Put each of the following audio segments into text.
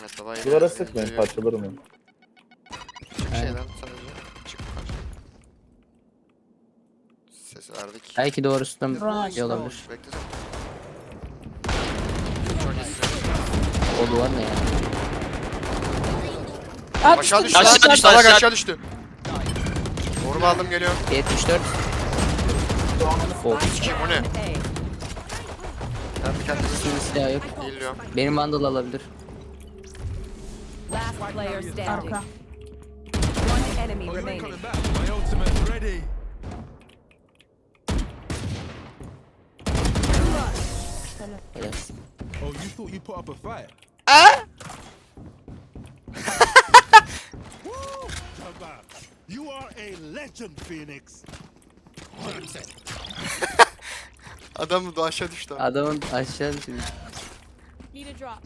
Evet baba yine Duvara sıkmayın geliyor. parçalarım onu. Çık şeyden sadece. Çık yukarı. Ses verdik. Belki doğru Drone şey açtı. olabilir. Bekle sen. Çok iyisin. O duvar ne ya? Aa, Aşağı düştü. Aşağı düştü, Salak aşağı- aşağı düştü. Borumu aldım geliyor. 74. Of. Kim o ne? Ben bir kendimi Şimdi silah yok. değiliyorum. Benim vandal alabilir. Last player standing. Arka. One enemy remaining. My ultimate's ready. Helal. Oh, you thought you put up a fight? Woo! Jabba, You are a legend, Phoenix. Adam da aşağı düştü. abi. Adamın aşağı düştü. Need a drop.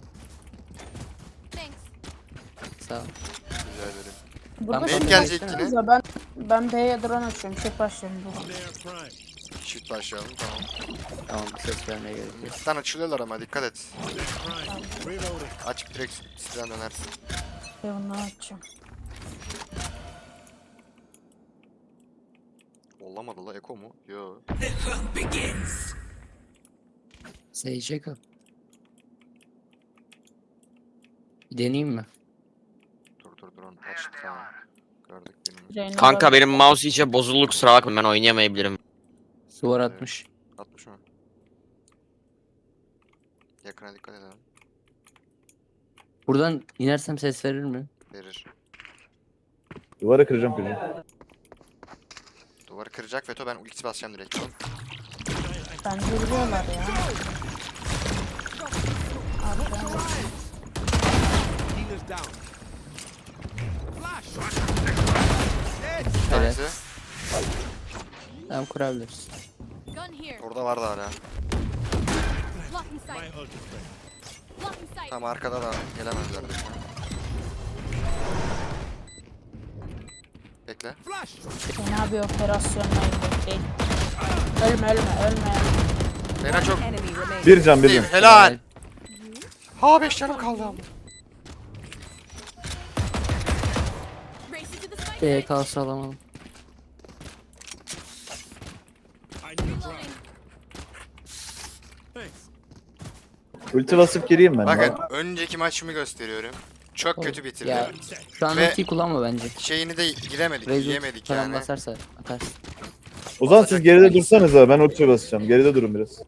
Sağ ol. Rica ederim. Burada Ben- Main şey gelecek yine. Ben ben B'ye drone açıyorum. Çek başlayalım. Shift başlayalım tamam. Tamam ses vermeye gerek yok. Mid'den açılıyorlar ama dikkat et. Aç direkt sizden dönersin. Leon'u açacağım. Olamadı la Eko mu? Yo. Sage. Bir deneyeyim mi? Onu açtı tamam. Gördük birini. Reyna Kanka var. benim mouse iyice bozuldu kusura bakma ben oynayamayabilirim. Duvar atmış. 60 mı? Yakına dikkat edelim. Buradan inersem ses verir mi? Verir. Duvara kıracağım kıracağım. Duvarı kıracak Veto ben ulti basacağım direkt. Bence biliyorlar ya. Arka. Healer's down. Evet. tanesi. Tamam kurabiliriz. Gun here. Orada vardı hala. Blocking My sight. ultimate. Blocking sight. Tam arkada da gelemezler. Bekle. Fena bir operasyondayım. Şey. Ölme ölme ölme. Reyna çok. Bir can bir can. Helal. Ha 5 canım kaldı ama. B'ye kalsa alamadım. Ulti basıp gireyim ben. Bakın ya. önceki maçımı gösteriyorum. Çok kötü bitirdim. Ya şu an Ve- ultiyi kullanma bence. Şeyini de giremedik, Razor yiyemedik falan yani. basarsa atarsın. O zaman siz geride dursanız ha ben ulti basacağım. Geride durun biraz.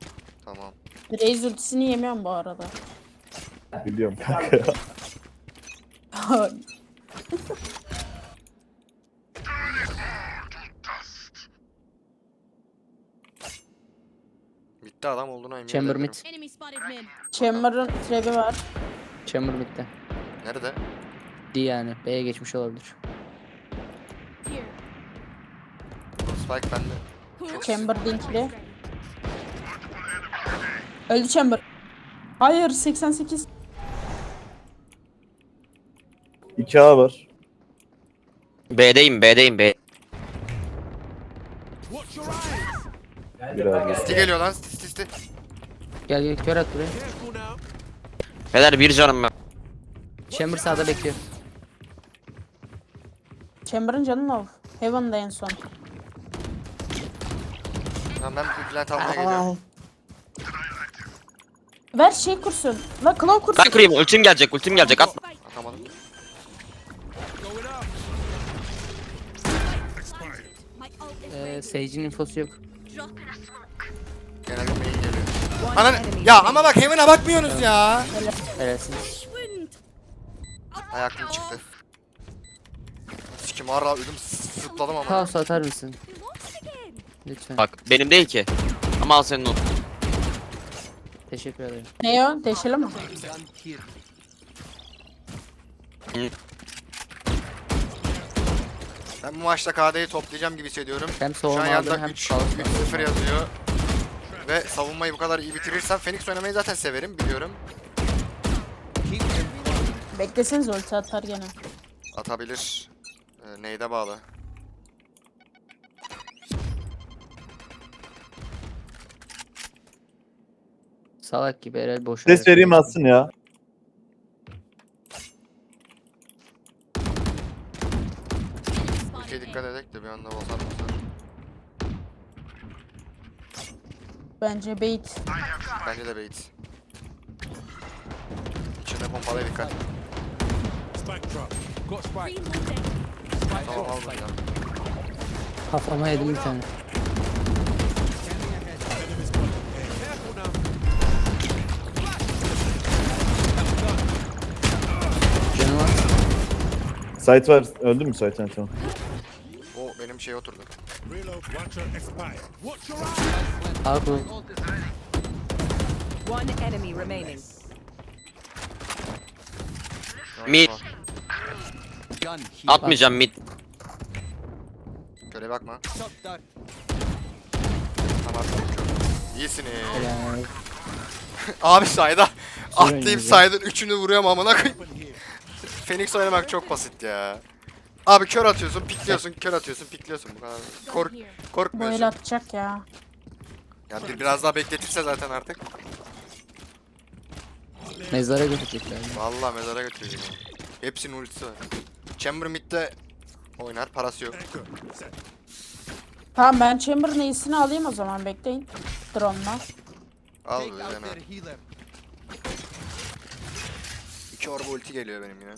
Tamam. Raze ultisini yemiyorum bu arada. Biliyorum kanka Bitti adam olduğuna emin Chamber mid. Enemy spotted mid. Chamber'ın trebi var. Chamber mid'de. Nerede? D yani. B'ye geçmiş olabilir. Here. Spike bende. Chamber linkli. Öldü Chamber. Hayır 88. 2A var. B'deyim B'deyim B. Bir. Sti geliyor lan sti sti sti. Gel gel kör at buraya. Beyler bir canım ben. Chamber sağda bekliyor. Chamber'ın canı low. Heaven'da en son. Tamam ben bir plant almaya geliyorum. Ver şey kursun. La Claw kursun. Ben kırayım ultim gelecek ultim gelecek atma. Atamadım. Ee. Sage'in infosu yok. Enemy ya ama bak Heaven'a bakmıyorsunuz ya. Schwind. Ayaklım çıktı. Sikim ara ödüm zıpladım ama. Kaos atar mısın? Lütfen. Bak benim değil ki. Ama al senin ult. Teşekkür ederim. Ne o? Deşeli mi? Ben bu maçta KD'yi toplayacağım gibi hissediyorum. Hem Şu an savunma yanda aldım hem 3 kaos 3-0 yazıyor. Ve savunmayı bu kadar iyi bitirirsem Phoenix oynamayı zaten severim biliyorum. Bekleseniz ulti atar gene. Atabilir. Ee, neyde bağlı. Salak gibi herhal boş. Ses vereyim atsın ya. Ülkeye dikkat edek de bir anda basar. Bence bait. Bence de bait. İçinde pompalıya dikkat. Spike drop. Got spike. Tamam al bunu ya. Kafama yedim bir tane. Site var. Öldün mü site? Ha, Tamam. O benim şeye oturdu. Reload. Watcher expire. Watch your eyes. Kur. One enemy remaining. Mid. Atmayacağım mid. Köre bakma. Tamam. İyisiniz. Helal. Abi sayda atlayıp saydın üçünü vuruyorum amına koyayım. Phoenix oynamak çok basit ya. Abi kör atıyorsun, pikliyorsun, kör atıyorsun, pikliyorsun bu kadar. Kork here. Bu el korkmuyorsun. atacak ya. Ya bir biraz daha bekletirse zaten artık. Mezara götürecekler. Vallahi mezara götürecek onu. Hepsinin ultisi var. Chamber mid'de oynar, parası yok. Tamam ben Chamber'ın iyisini alayım o zaman bekleyin. Drone'la. Al bir dene. İki orba ulti geliyor benim yine.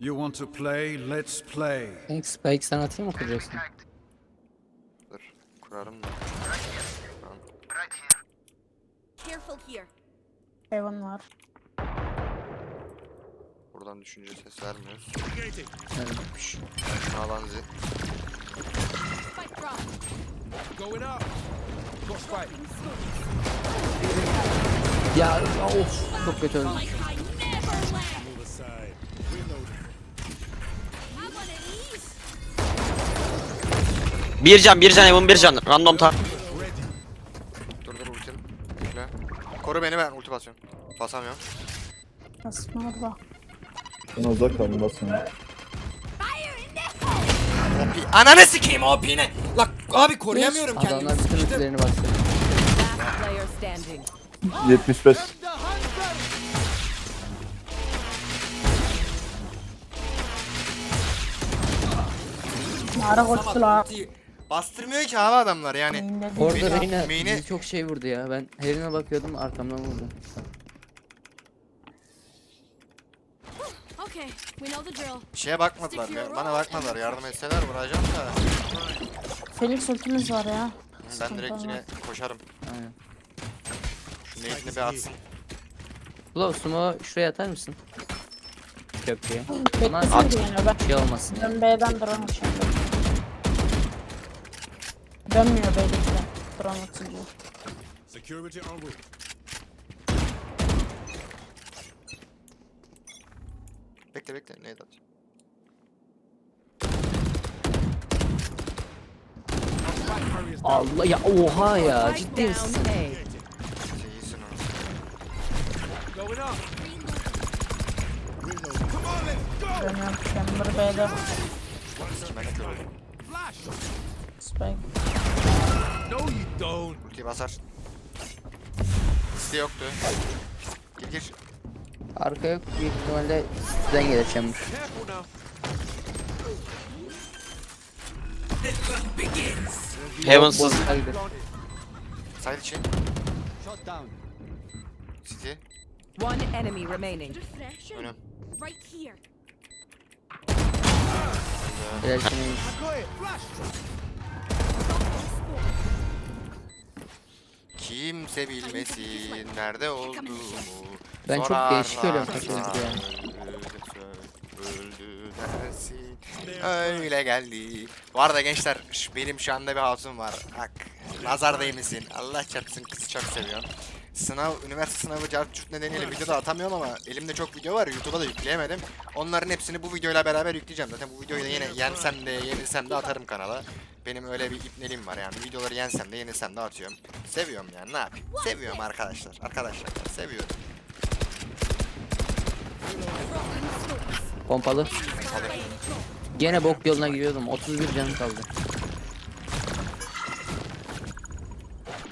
You want to play? Let's play. Phoenix Spike sana atayım mı kuracaksın? Dur, kurarım da. Careful here. Heaven var. Buradan düşünce ses vermiyoruz. Şunu alan zi. Spike drop. Going up. Got spike. Ya of çok kötü öldüm. Like I never left. Reloading. Bir can bir can Evan bir can. Random ta. Dur dur ultim. Bekle. Koru beni ben ulti basıyorum. Basamıyorum. Nasıl orada? Ben uzak kaldım basmıyorum. Fire in the OP. Ananı sikeyim OP ne? Lan abi koruyamıyorum Adamlar bütün ultilerini bastı. Last player standing. 75. Ara koştular. Bastırmıyor ki abi adamlar yani. Orada Main'e- Reyna bizi çok şey vurdu ya. Ben herine bakıyordum arkamdan vurdu. Okay, we know the drill. Şeye bakmadılar ya. Bana bakmadılar. Yardım etseler vuracağım da. Phoenix ultimiz var ya. Ben direkt yine koşarım. Aynen. Şu nate'ini bir atsın. Blow sumo şuraya atar mısın? Köprüye. Ama Beklesin diye ben. şey olmasın. Ben B'den drone atacağım. Dönmüyor B'dekiler. Drone atınca. Security en route. Bekle bekle. Nate at. Allah ya oha ya ciddi misin? A. İyisin o. Going up. Reload. Come on, let's go. Dönüyorum. Chamber B'de. Kime ne. Flash. Spike. No, you don't. Ultiyi basar. Ulti yoktu. Gir gir. Arka yok büyük ihtimalle sizden gelir now. Heavens'ız. Side içi. City. One enemy remaining. Önüm. Right here. Helal Kimse bilmesin nerede olduğumu. Ben çok değişik ya. Öldü dersin. Öyle geldi. Bu arada gençler benim şu anda bir hatun var. Bak nazar değmesin. Allah çarpsın kızı çok seviyorum. Sınav, üniversite sınavı cartçut nedeniyle video da atamıyorum ama elimde çok video var. YouTube'a da yükleyemedim. Onların hepsini bu videoyla beraber yükleyeceğim. Zaten bu videoyu da yine yensem de yenilsem de atarım kanala. Benim öyle bir ipneliğim var yani. Videoları yensem de yenilsem de atıyorum. Seviyorum yani ne yapayım. Seviyorum arkadaşlar. Arkadaşlar seviyorum. Pompalı. Gene bok yoluna gidiyordum. 31 canım kaldı.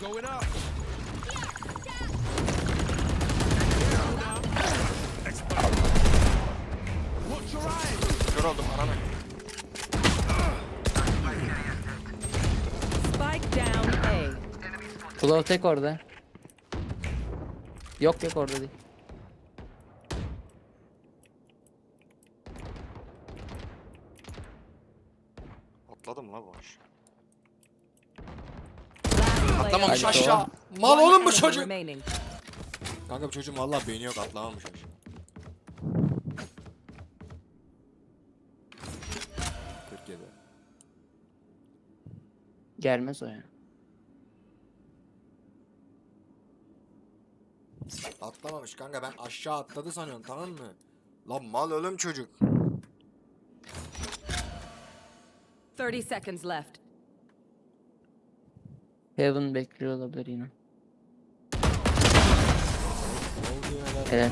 Going up. Claw tek orada. Yok yok orada değil. Atladı mı la player Atlamamış Hadi aşağı. Mal oğlum bu çocuk. remaining. Kanka bu çocuğun valla beyni yok atlamamış aşağı. 47. Gelmez o ya. Atlamamış kanka ben aşağı atladı sanıyorum tamam mı? Lan mal ölüm çocuk. 30 seconds left. Heaven bekliyor olabilir yine. Lan? Evet.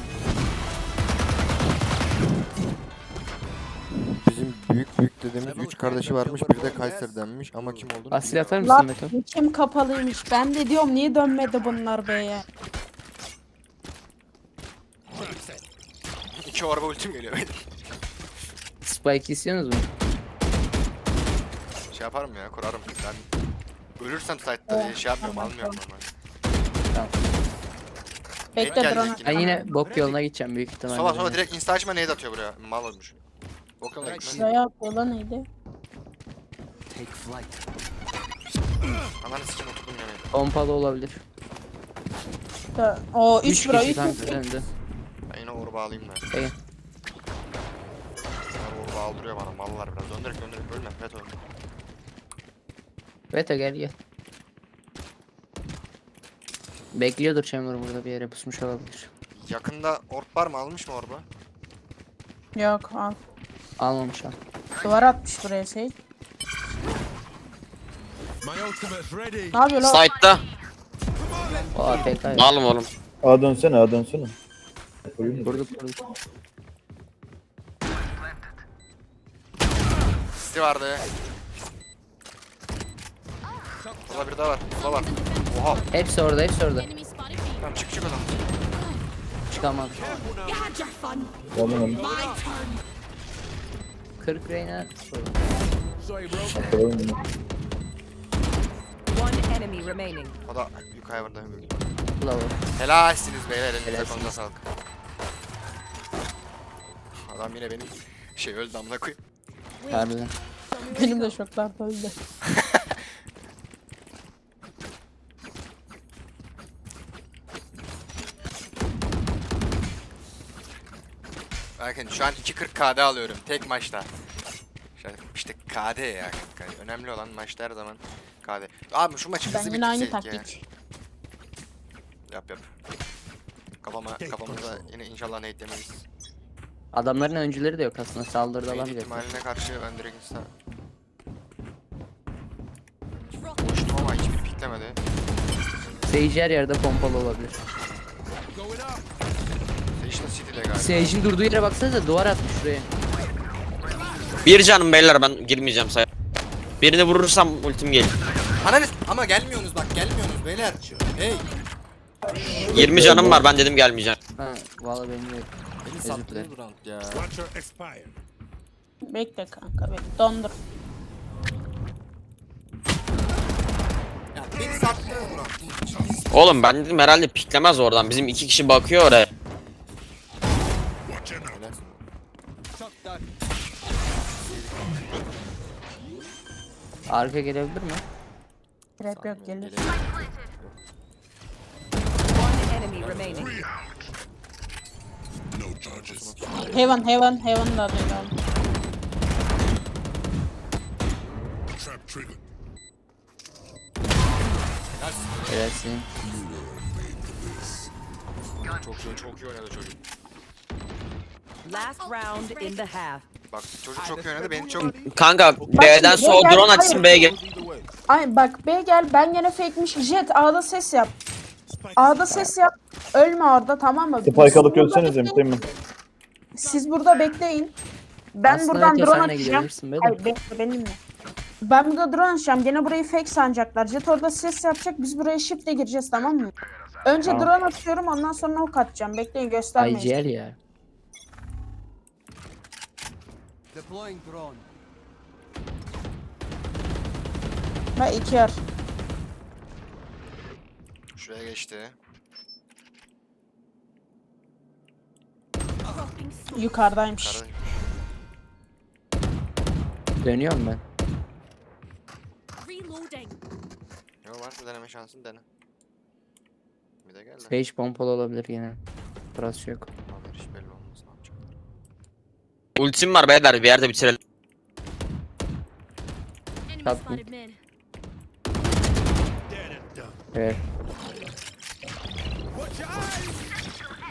Bizim büyük büyük dedemiz 3 kardeşi varmış biri de Kayseri'denmiş ama kim olduğunu Asil atar Lan mısın Meto? bu kim kapalıymış. Ben de diyorum niye dönmedi bunlar B'ye. İki orba ultim geliyor benim. Spike istiyorsunuz mu? Şey yaparım ya kurarım. Ben ölürsem site'da şey yapmıyorum tamam, almıyorum normalde. Bekle drone. yine. Ben yine bok yoluna gideceğim büyük ihtimalle. Sola sola direkt insta açma nade atıyor buraya. Mal olmuş. Bakalım evet. Şuraya atıyor lan neydi? Ananı sikim oturdum yani. Pompalı olabilir. O 3 3 bura kişi 3 kanka önde. Ben. İyi. Bunlar orba aldırıyor bana mallar biraz. Döndürek döndürek ölme. Evet oğlum. Veto gel gel. Bekliyordur Chamber burada bir yere pusmuş olabilir. Yakında orb var mı? Almış mı orba? Yok al. Almamış al. Duvar atmış buraya şey. My ultimate's ready. Ne yapıyor lan? Side'da. O AFK. ya. Malım oğlum. A dönsene A dönsene. Vurduk vurduk. Sisti vardı. Burada bir daha var. Burada var. Oha. Hepsi orada hepsi orada. Enemy spotted B. Tamam çık çık adam. Çıkamadı. You had your fun. Oğlum. My turn. 40 Reyna. Oyun mu? One enemy remaining. O da yukarı vurdu. Lower. Helalsiniz beyler. Elinize Helalsiniz. konuda sağlık. Adam yine benim şey öldü amına koyayım. Harbiden. Benim de şoklar öldü. Bakın şu an 2.40 KD alıyorum tek maçta. İşte, işte KD ya kanka. Önemli olan maçta her zaman KD. Abi şu maçı Ben hızlı yine aynı bitirsek ya. taktik. Yap yap. Kafama, kafamıza yine inşallah ne eklemeyiz. Adamların öncüleri de yok aslında saldırıda Main alamayacak. ihtimaline karşı ben direkt insta. Koştum ama hiçbir piklemedi. Sage her yerde pompalı olabilir. Galiba. Sage'in durduğu yere baksanıza duvar atmış şuraya. Bir canım beyler ben girmeyeceğim say. Birini vurursam ultim gelir. Ananız ama gelmiyorsunuz bak gelmiyorsunuz beyler. Hey 20 canım var ben dedim gelmeyeceğim. Ha valla benim de yok. beni Özür sattınız dilerim. bu round ya. Watcher expired. Bekle kanka bekle. Dondur. Ya beni sattınız bu round. Oğlum ben dedim herhalde piklemez oradan. Bizim iki kişi bakıyor oraya. Helalsin. Arka gelebilir mi? Trap yok gelir. Enemy remaining. No charges. Heaven heaven heaven da duyuyorum. Trap triggered. Helalsin. Çok iyi çok iyi oynadı çocuk. Last round in the half. Bak çocuk çok iyi oynadı beni çok Kanka B'den sol drone açsın B'ye gel. Ay bak B gel ben gene fake'miş. Jet A'da ses yap. A'da ses yap. Ölme orada tamam mı? Spike alıp burada ölsenize bekleyin. Mütemin. Siz burada bekleyin. Ben Aslında buradan drone atacağım. Hayır bekle benimle. Ben burada drone atacağım. Gene burayı fake sanacaklar. Jet orada ses yapacak. Biz buraya shift'le gireceğiz tamam mı? Önce Tamam. drone atıyorum ondan sonra ok atacağım. Bekleyin göstermeyin. IGL ya. Ben iki yer. Şuraya geçti. Yukarıdaymış. Karı. Dönüyorum ben. Reloading. Yo var mı deneme şansın dene. Bir de gel de. Sage pompalı olabilir yine. Burası yok. Haber hiç belli olmaz ne yapacak. Ultim var beyler bir yerde bitirelim. Enemy spotted mid. Evet.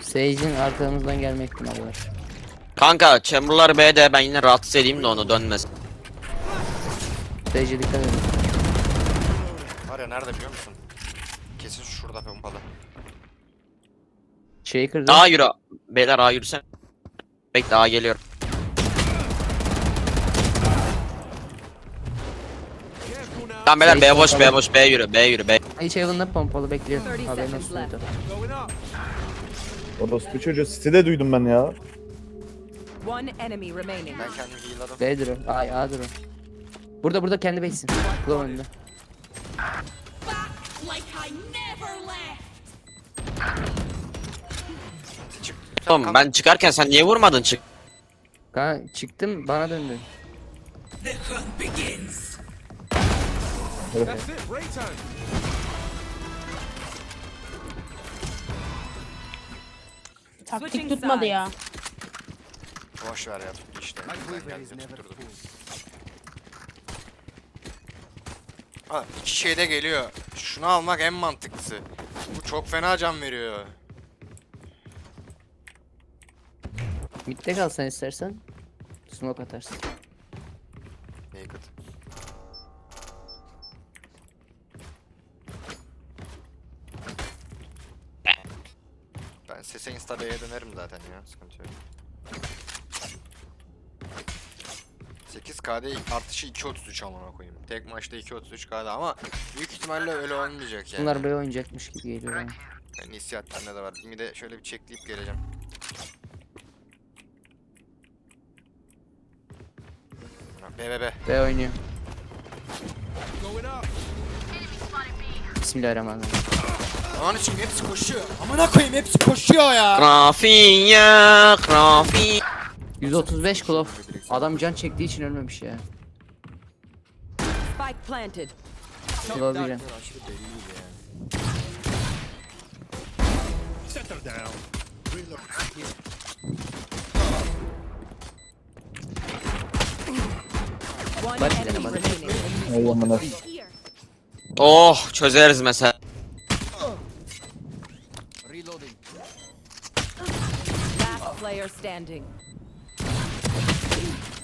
Sage'in arkamızdan gelme ihtimali var. Kanka Chamberlain B'de ben yine rahatsız edeyim de onu dönmez. Sage'e dikkat edin. Var ya nerede biliyor musun? Kesin şurada pompalı. Şeyi kırdı. A yürü. Beyler A yürüsen. Bekle A geliyorum. Careful now. Tamam beyler B Sage boş B boş B yürü B yürü B. Hiç Heaven'da pompalı bekliyor. 30 Haberin olsun. up. Orospu çocuğu sitede duydum ben ya. One enemy remaining. Ben kendimi heal'ladım. B'dir o. Ay A'dır o. Burada burada kendi base'sin. Glove önünde. Oğlum ben çıkarken sen niye vurmadın çık. Kanka çıktım bana döndü. That's it. Break time. Taktik tutmadı ya. Boş ver ya tuttu işte. Ben tutturdum. Ha iki şey de geliyor. Şunu almak en mantıklısı. Bu çok fena can veriyor. Mid'de kalsan istersen. Smoke atarsın. B'ye dönerim zaten ya. Sıkıntı yok. 8 KD artışı 2.33 amına koyayım. Tek maçta 2.33 KD ama büyük ihtimalle öyle olmayacak yani. Bunlar B oynayacakmış gibi geliyor bana. Ben hissiyat bende de var. Bir de şöyle bir çekleyip geleceğim. B B B. B oynuyor. Going up. Bismillahirrahmanirrahim. Aman için hepsi koşuyor. Amına koyayım hepsi koşuyor ya. Grafiye, grafiye. 135 Klov. Adam can çektiği için ölmemiş ya. Spike planted. Klov bir can. Settle down. Reload. One enemy remaining. Ey amına. Oh çözeriz mesela. Last player standing.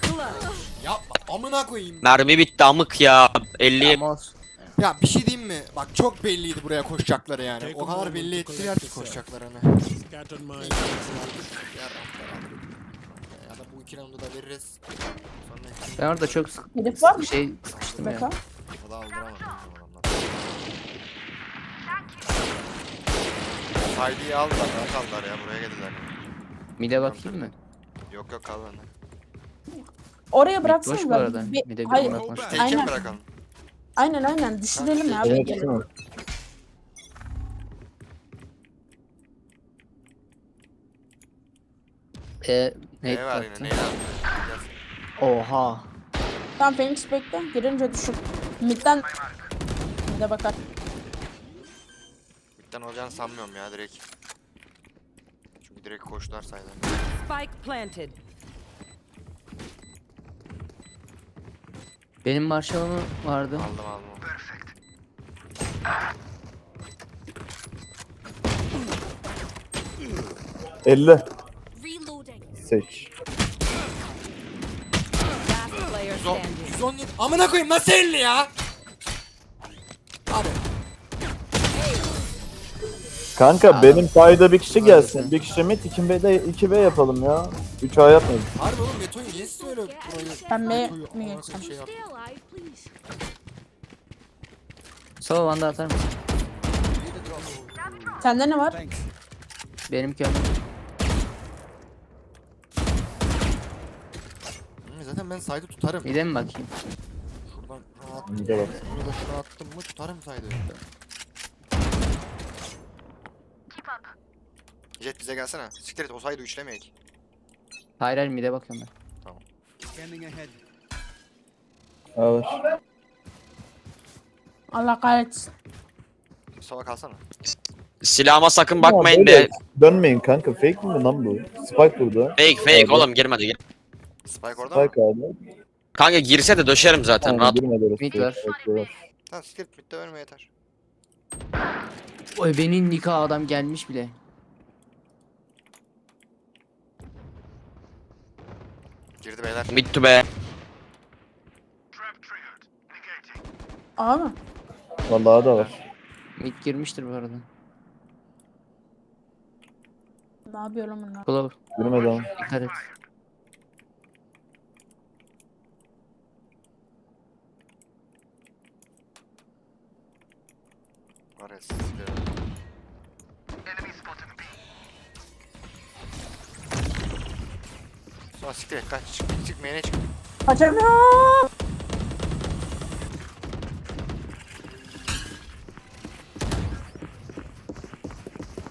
Clutch. Yapma amına koyayım. Mermi bitti amık ya. 50 Ama olsun. Ya bir şey diyeyim mi? Bak çok belliydi buraya koşacakları yani. O kadar belli ettiler ki koşacaklarını. Ya da bu iki roundu da veririz. Sonra Ben orada çok sık Herif var mı? şey sıkıştım Beka. ya. o da aldıramadım Haydi'yi aldılar, rahat aldılar ya buraya geldiler. Mid'e bakayım mı? Yok yok kal bende. Oraya boş bu arada. Bir- Mid'e bir hayır. bırakmış. Teke Aynen. bırakalım? Aynen aynen düşürelim ya. Evet, tamam. E, ne Ne var yine baktın? neyi var? Oha. Tamam Phoenix bekle. Girince düşür. Midden Mid'e bakar. Bitten olacağını sanmıyorum ya direkt. Çünkü direkt koştular sayılar. Spike planted. Benim Marshall'ım vardı. Aldım aldım. 50. Reloading. Seç. Last player 110, standing. 117. Amına koyayım nasıl 50 ya? Abi Kanka benim sayda bir kişi gelsin. Bir kişi mid 2B 2B yapalım ya. 3 A yapmayalım. harbi oğlum Meto'yu niye siz burayı? Ben de Meto'yu mi amına geçsem? şey. Solo atar mısın? Sende ne var? Benimki öyle. Hı, Zaten ben saydı tutarım. Mid'e mi bakayım? Şuradan rahat. Mid'e bak. Bunu da şuna attım mı tutarım saydı. Jet bize gelsene. Siktir et o saydı üçlemeyek. Hayır hayır mide bakıyorum ben. Scanning ahead. Var. Allah kahretsin. Sova kalsana. Silahıma sakın bakmayın de. Dönmeyin kanka. Fake mi lan bu? Spike burada. Fake fake Evet. oğlum girmedi. Gir. Spike orada mı? Spike abi. Kanka girse de döşerim zaten Tamam rahat. girmedi orası. Mid var. Bekliyorlar. Tamam siktir et midde ölme yeter. Oy benim nikah adam gelmiş bile. Girdi beyler. Mid to be. Abi. Vallahi da var. Mid girmiştir bu arada. Ne yapıyorum bunlar? Clover Girmedi ama. dikkat et. Var ya siktir. Sonra siktir et kaç çık çık main'e çık. Kaçamıyorum.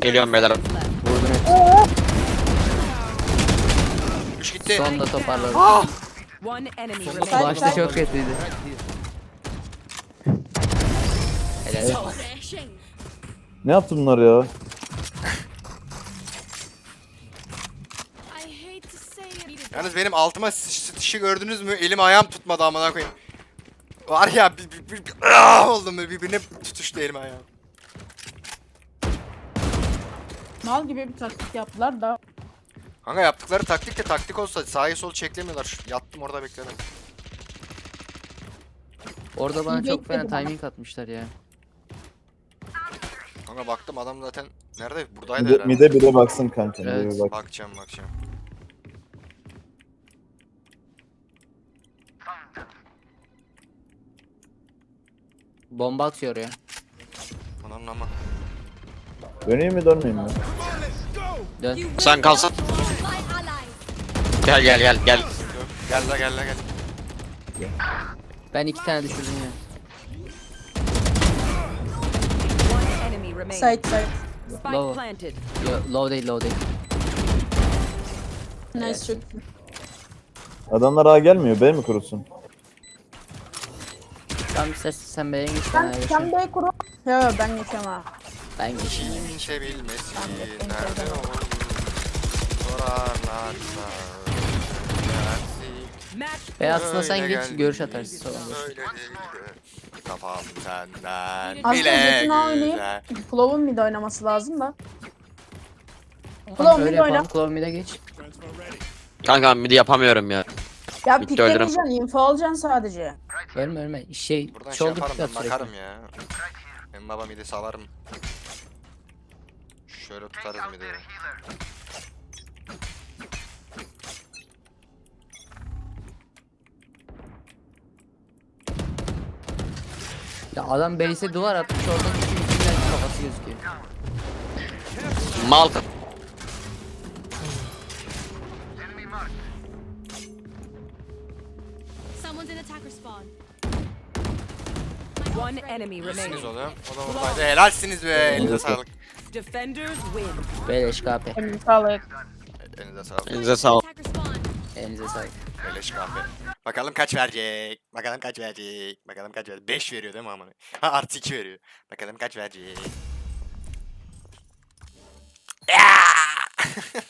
Geliyorum beyler. Vurdun hepsini. Üç gitti. Sonunda toparladı. One enemy Sonunda remaining. Başta çok kötüydü. Helal. Ne yaptı bunlar ya? I hate to say it. Yalnız benim altıma sıçışı gördünüz mü? Elim ayağım tutmadı amına koyayım. Var ya bir, bir, bir, bir ah oldum böyle birbirine tutuştu elim ayağım. Mal gibi bir taktik yaptılar da. Kanka yaptıkları taktik de taktik olsa sağa sol çeklemiyorlar. Yattım orada bekledim. Orada bana çok fena timing atmışlar ya. Kanka baktım adam zaten nerede? Buradaydı Mide, herhalde. mide bire baksın kanka. Mide Evet. bir bak. Bakacağım bakacağım. Bomba atıyor ya. Ananın ama. Döneyim mi dönmeyeyim mi? Dön. Sen kalsın. Gel gel gel gel. Gel la gel la gel. Ben iki tane düşürdüm ya. Enemy. Side side. Spike Low. planted. Yo, low değil low değil. Nice çok. Adamlar A gelmiyor. B mi kurusun? Tamam sen, sen B'ye geç ben Ben A'ya sen. B'ye kuru. Yo ben geçiyorum ha. Ben geçeyim. De- nerede olduğunu sorarlarsa. Ve aslında sen Öyle geç görüş atarsın sonra. Öyle değil de. Kafam senden Aslında bile Jet'in A oynayıp güzel. Flow'un mid oynaması lazım da. Flow'un Şöyle mid oyna. yapalım Clover mid'e geç. Kanka midi yapamıyorum ya. Ya Bitti, piklemeyeceksin, info alacaksın sadece. Ölme ölme. Şey Buradan şey shoulder yaparım ben at sürekli. bakarım ya. Benim babam midi salarım. Şöyle tutarız midi. Ya adam base'e duvar atmış orada bütün içinden kafası gözüküyor. Mal. Spawn. One enemy İyisiniz remaining. oğlum. O da buradaydı. Helalsiniz be. Elinize sağlık. Defenders win. Beleş KP. Emin sağlık. Elinize sağlık. Elinize. Attacker spawn. Elinize sağlık. Beleş kahve. Bakalım kaç verecek. Bakalım kaç verecek. Bakalım kaç verecek. 5 veriyor değil mi amına? Ha artı 2 veriyor. Bakalım kaç verecek. Ya!